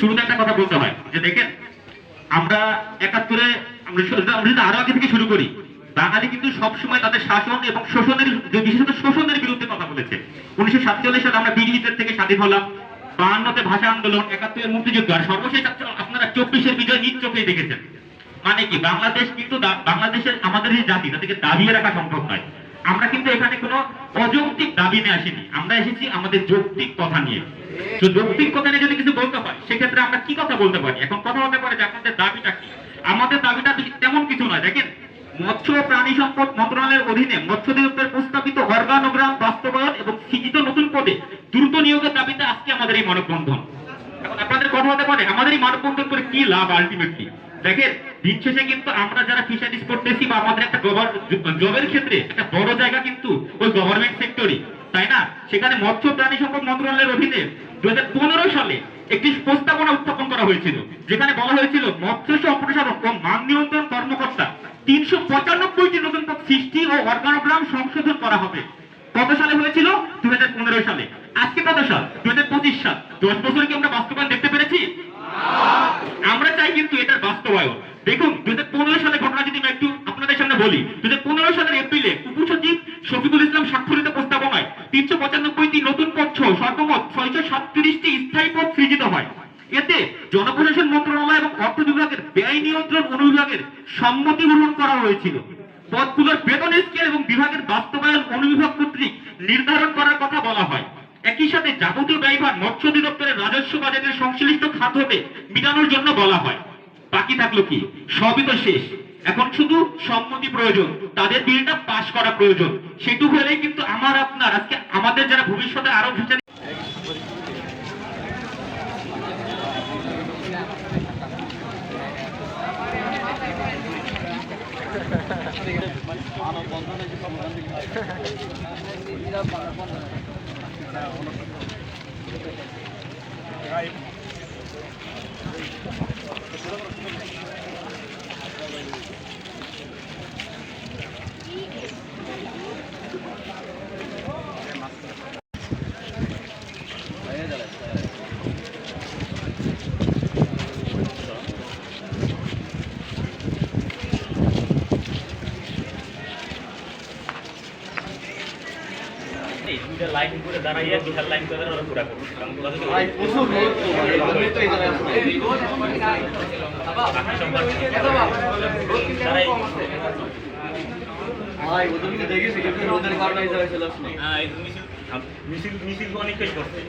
শুরুতে একটা কথা বলতে হয়, যে দেখেন, আমরা একাত্তরে, আমরা যদি আরও আগে থেকে শুরু করি। বাঙালি কিন্তু সবসময় তাদের শাসন এবং শোষণের বিশেষত শোষণের বিরুদ্ধে কথা বলেছে। উনিশশো সাতচল্লিশ সালে আমরা ব্রিটিশদের থেকে স্বাধীন হলাম। বাহান্নতে ভাষা আন্দোলন, একাত্তরের মুক্তিযুদ্ধ, আর সর্বশেষ আপনারা- আপনারা চব্বিশের বিজয় নিজ চোখেই দেখেছেন। মানে কি, বাংলাদেশ কিন্তু বাংলাদেশের আমাদের যে জাতি তাদেরকে দাবিয়ে রাখা সম্ভব নয়। আমরা কিন্তু এখানে কোনো অযৌক্তিক দাবি নিয়ে আসিনি। আমরা এসেছি আমাদের যৌক্তিক কথা নিয়ে। যৌক্তিক কথা নিয়ে যদি কিছু বলতে হয়, সেক্ষেত্রে আমরা কি কথা বলতে পারি? এখন কথা হতে পারে যে আপনাদের দাবিটা কি? আমাদের দাবিটা তেমন কিছু নয়, দেখেন। মৎস্য ও প্রাণী সম্পদ মন্ত্রণালয়ের অধীনে মৎস্য অধিদপ্তরের প্রস্তাবিত অর্গানোগ্রাম বাস্তবায়ন এবং সৃজিত নতুন পদে দ্রুত নিয়োগের দাবিতে আজকে আমাদের এই মানববন্ধন। এখন আপনাদের কথা হতে পারে, আমাদের এই মানববন্ধন করে কি লাভ আলটিমেটলি দেখেন, দিন শেষে কিন্তু আমরা যারা ফিশারিজ করতেছি বা আমাদের একটা জবের ক্ষেত্রে একটা বড় জায়গা কিন্তু ওই গভর্নমেন্ট সেক্টরই তাই না? সেখানে মৎস্য প্রাণী সম্পদ মন্ত্রণালয়ের অধীনে দু হাজার পনেরো সালে একটি প্রস্তাবনা উত্থাপন করা হয়েছিল, যেখানে বলা হয়েছিল মৎস্য সম্প্রসারণ ও মান নিয়ন্ত্রণ কর্মকর্তা তিনশো পঁচানব্বইটি নতুন পদ সৃষ্টি ও অর্গানোগ্রাম সংশোধন করা হবে। কত সালে হয়েছিল? দু সালে। আজকে কত সাল? দু সাল। দশ বছর কি আমরা বাস্তবায়ন দেখতে পেরেছি? আমরা চাই কিন্তু এটার বাস্তবায়ন। দেখুন দুই হাজার সালে ঘটনা যদি আমি একটু আপনাদের সামনে বলি দুই হাজার পনেরো সালের এপ্রিলে উপসচিব শফিকুল ইসলাম স্বাক্ষরিত প্রস্তাবনায় তিনশো পঁচানব্বইটি নতুন পদ সহ সর্বমোট ছয়শো সাতত্রিশটি স্থায়ী পদ সৃজিত হয়। এতে জনপ্রশাসন মন্ত্রণালয় এবং অর্থ বিভাগের ব্যয় নিয়ন্ত্রণ অনুবিভাগের সম্মতি গ্রহণ করা হয়েছিল। পদগুলোর বেতন স্কেল এবং বিভাগের বাস্তবায়ন অনুবিভাগ কর্তৃক নির্ধারণ করার কথা বলা হয়। একই সাথে যাবতীয় ব্যয়ভার মৎস্য অধিদপ্তরের রাজস্ব বাজেটের সংশ্লিষ্ট খাত হতে মিটানোর জন্য বলা হয়। বাকি থাকল কি? সবই তো শেষ। এখন শুধু সম্মতি প্রয়োজন, তাদের বিলটা পাশ করা প্রয়োজন। সেটুকু হলেই কিন্তু আমার, আপনার, আজকে আমাদের যারা ভবিষ্যতে আরও ফিচার এই দুইটা লাইন করে দাঁড়াইয়া বিশাল করে ওরা পুরা করবে হ্যাঁ মিছিল মিছিল মিছিল অনেক করছে